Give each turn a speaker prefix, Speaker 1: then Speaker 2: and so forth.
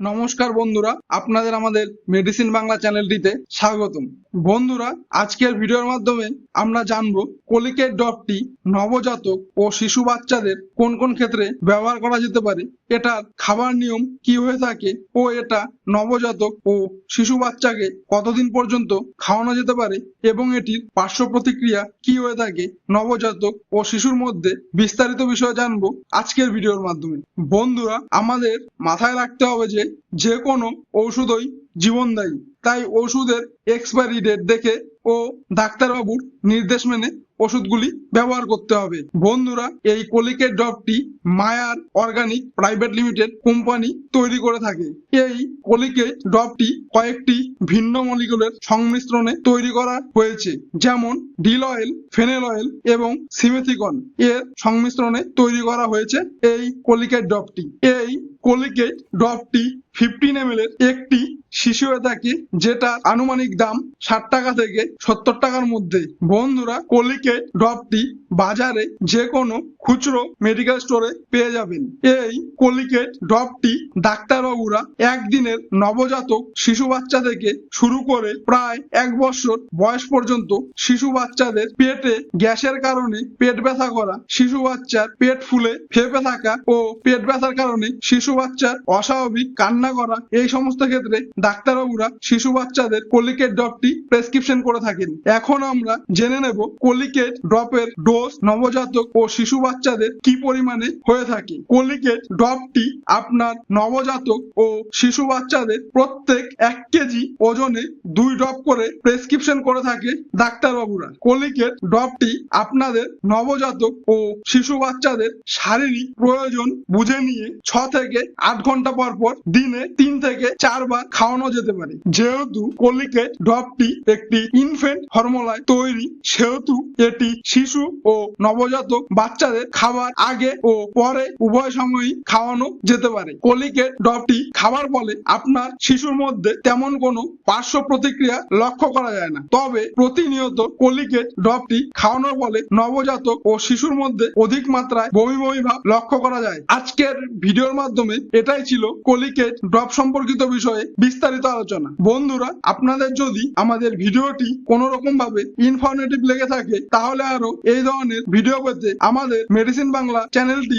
Speaker 1: নমস্কার বন্ধুরা আপনাদের আমাদের মেডিসিন বাংলা চ্যানেলটিতে স্বাগতম। বন্ধুরা আজকের ভিডিওর মাধ্যমে আমরা জানব কলিকেট ড্রপটি নবজাতক ও শিশু বাচ্চাদের কোন কোন ক্ষেত্রে ব্যবহার করা যেতে পারে? এটার খাবার নিয়ম কি হয়ে থাকে? ও এটা নবজাতক ও শিশু বাচ্চাকে কতদিন পর্যন্ত খাওয়ানো যেতে পারে? এবং এটির পার্শ্ব প্রতিক্রিয়া কি হয়ে থাকে? নবজাতক ও শিশুর মধ্যে বিস্তারিত বিষয় জানব আজকের ভিডিওর মাধ্যমে। বন্ধুরা, আমাদের মাথায় রাখতে হবে যে যে কোনো ঔষধই জীবনদায়ী। তাই ওষুধের এক্সপায়ারি ডেট দেখে ও ডাক্তারবাবুর নির্দেশ মেনে ওষুধগুলি ব্যবহার করতে হবে। বন্ধুরা এই কলিকের ড্রপটি মায়ার অর্গানিক প্রাইভেট লিমিটেড কোম্পানি তৈরি করে থাকে। এই কলিকেট ড্রপটি কয়েকটি ভিন্ন মলিকুলের সংমিশ্রণে তৈরি করা হয়েছে, যেমন ডিল অয়েল, ফেনেল অয়েল এবং সিমেথিকন। এর সংমিশ্রণে তৈরি করা হয়েছে এই কলিকেট ড্রপটি। এই কলিকেট ড্রপটি ফিফটিন এম এর একটি শিশু হয়ে থাকে যেটা আনুমানিক দাম ষাট টাকা থেকে সত্তর টাকার মধ্যে। বন্ধুরা কলিকেট ড্রপটি বাজারে যে কোনো খুচরো মেডিকেল স্টোরে পেয়ে যাবেন। এই কলিকেট ড্রপটি ডাক্তারবাবুরা একদিনের নবজাতক শিশু বাচ্চা থেকে শুরু করে প্রায় এক বছর বয়স পর্যন্ত শিশু বাচ্চাদের পেটে গ্যাসের কারণে পেট ব্যথা করা, শিশু বাচ্চার পেট ফুলে ফেপে থাকা ও পেট ব্যথার কারণে শিশু বাচ্চার অস্বাভাবিক কান্না করা, এই সমস্ত ক্ষেত্রে ডাক্তারবাবুরা শিশু বাচ্চাদের কলিকেট ড্রপটি প্রেসক্রিপশন করে থাকেন। এখন আমরা জেনে নেব কলিকেট ড্রপের ডোজ নবজাতক ও শিশু বাচ্চাদের কি পরিমাণে হয়ে থাকে। কলিকেট ড্রপটি আপনার নবজাতক ও শিশু বাচ্চাদের প্রত্যেক এক কেজি ওজনে দুই ড্রপ করে প্রেসক্রিপশন করে থাকে ডাক্তারবাবুরা। কলিকেট ড্রপটি আপনাদের নবজাতক ও শিশু বাচ্চাদের শারীরিক প্রয়োজন বুঝে নিয়ে ছ থেকে আট ঘণ্টা পর পর দিনে তিন থেকে চারবার খাওয়ানো যেতে পারে। যেহেতু কলিকেট ড্রপটি একটি ইনফেন্ট ফর্মুলায় তৈরি, সেহেতু এটি শিশু ও নবজাতক বাচ্চাদের খাবার আগে ও পরে উভয় সময়ই খাওয়ানো যেতে পারে। কলিকেট ড্রপটি খাবার ফলে আপনার শিশুর মধ্যে তেমন কোনো পার্শ্ব প্রতিক্রিয়া লক্ষ্য করা যায় না। তবে প্রতিনিয়ত কলিকেট ড্রপটি খাওয়ানোর ফলে নবজাতক ও শিশুর মধ্যে অধিক মাত্রায় বমি বমি ভাব লক্ষ্য করা যায়। আজকের ভিডিওর মাধ্যমে এটাই ছিল কলিকেট ড্রপ সম্পর্কিত বিষয়ে বিস্তারিত আলোচনা। বন্ধুরা, আপনাদের যদি আমাদের ভিডিওটি কোন রকম ভাবে ইনফরমেটিভ লেগে থাকে, তাহলে আরও এই ধরনের ভিডিও পেতে আমাদের মেডিসিন বাংলা চ্যানেলটি